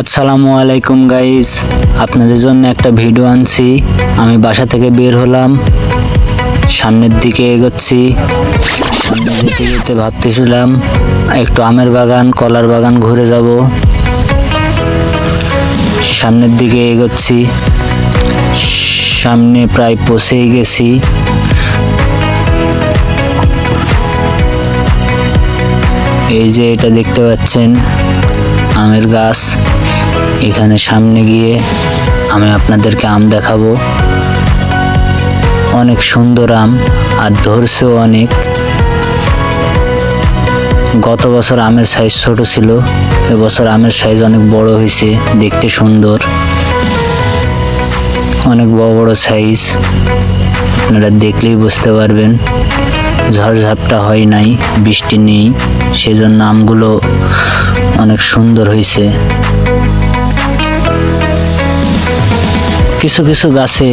আসসালামু আলাইকুম গাইস আপনাদের জন্য একটা ভিডিও আনছি। আমি বাসা থেকে বের হলাম। সামনের দিকে এগোচ্ছি। সামনে যেতে যেতে ভাবতেছিলাম, একটু আমের বাগান, কলার বাগান ঘুরে যাব। সামনের দিকে এগোচ্ছি। সামনে প্রায় পৌঁছেই গেছি। এই যে এটা দেখতে পাচ্ছেন, আমের গাছ। এখানে সামনে গিয়ে আমি আপনাদেরকে আম দেখাবো। অনেক সুন্দর আম, আর ধরছেও অনেক। গত বছর আমের সাইজ ছোট ছিল, এবছর আমের সাইজ অনেক বড় হয়েছে, দেখতে সুন্দর। অনেক বড় বড় সাইজ আপনারা দেখলেই বুঝতে পারবেন, ঝড়ঝাপটা হয় নাই, বৃষ্টি নেই, সেজন্য আমগুলো অনেক সুন্দর হয়েছে। কিছু কিছু গাছে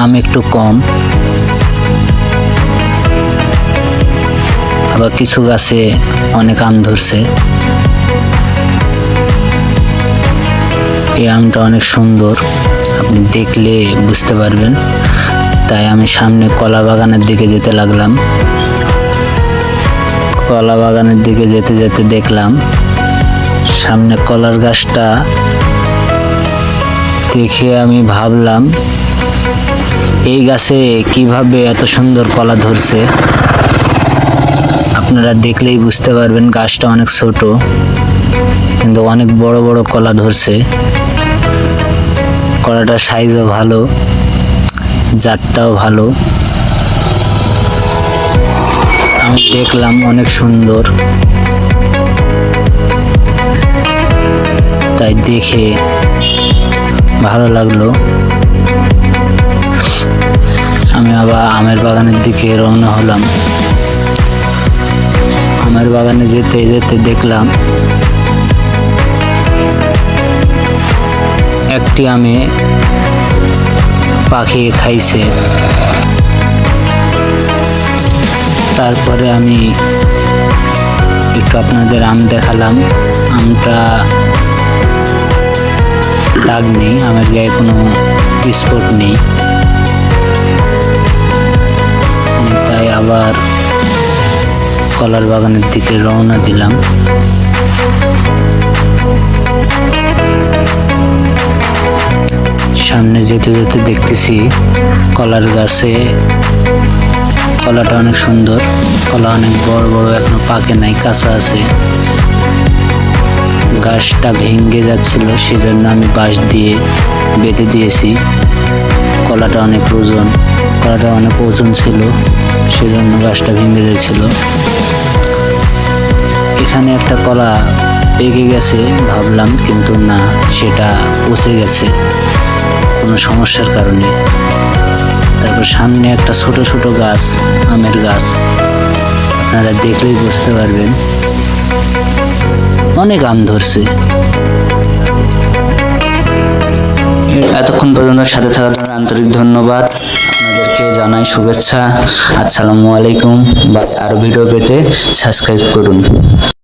আম একটু কম, আবার কিছু গাছে অনেক আম ধরছে। এই আমটা অনেক সুন্দর, আপনি দেখলে বুঝতে পারবেন। তাই আমি সামনে কলা বাগানের দিকে যেতে লাগলাম। কলা বাগানের দিকে যেতে যেতে দেখলাম, সামনে কলার গাছটা দেখে আমি ভাবলাম, এই গাছে কীভাবে এত সুন্দর কলা ধরছে? আপনারা দেখলেই বুঝতে পারবেন গাছটা অনেক ছোট, কিন্তু অনেক বড় বড় কলা ধরছে। কলাটার সাইজও ভালো, জাতটাও ভালো। আমি দেখলাম অনেক সুন্দর। তাই দেখে ভালো লাগল। আমি আবার আমের বাগানের দিকে রওনা হলাম। আমের বাগানে যেতে যেতে দেখলাম, একটি আমে পাখি খাইছে। তারপরে আমি একটু আপনাদের আম দেখালাম। আমটা দাগ নেই, আমার গায়ে কোনো স্পট নেই। তাই আবার কলার বাগানের দিকে রওনা দিলাম। সামনে যেতে যেতে দেখতেছি কলার গাছে কলাটা অনেক সুন্দর, কলা অনেক বড় বড়, এখনও পাকে নাই, কাঁচা আছে। গাছটা ভেঙে যাচ্ছিল, সেজন্য আমি বাঁশ দিয়ে বেঁধে দিয়েছি। কলাটা অনেক ওজন, কলাটা অনেক ওজন ছিল, সেজন্য গাছটা ভেঙে যাচ্ছিল। এখানে একটা কলা পেকে গেছে, ভাবলাম কিন্তু না, সেটা পচে গেছে, কোনো সমস্যার কারণে। তারপর সামনে একটা ছোট ছোট গাছ, আমের গাছ, আপনারা দেখলেই বুঝতে পারবেন। অনেক আম ধরছে। এতক্ষণ পর্যন্ত সাথে থাকার জন্য আন্তরিক ধন্যবাদ। আপনাদেরকে জানাই শুভেচ্ছা। আসসালামু আলাইকুম। বা আরও ভিডিও পেতে সাবস্ক্রাইব করুন।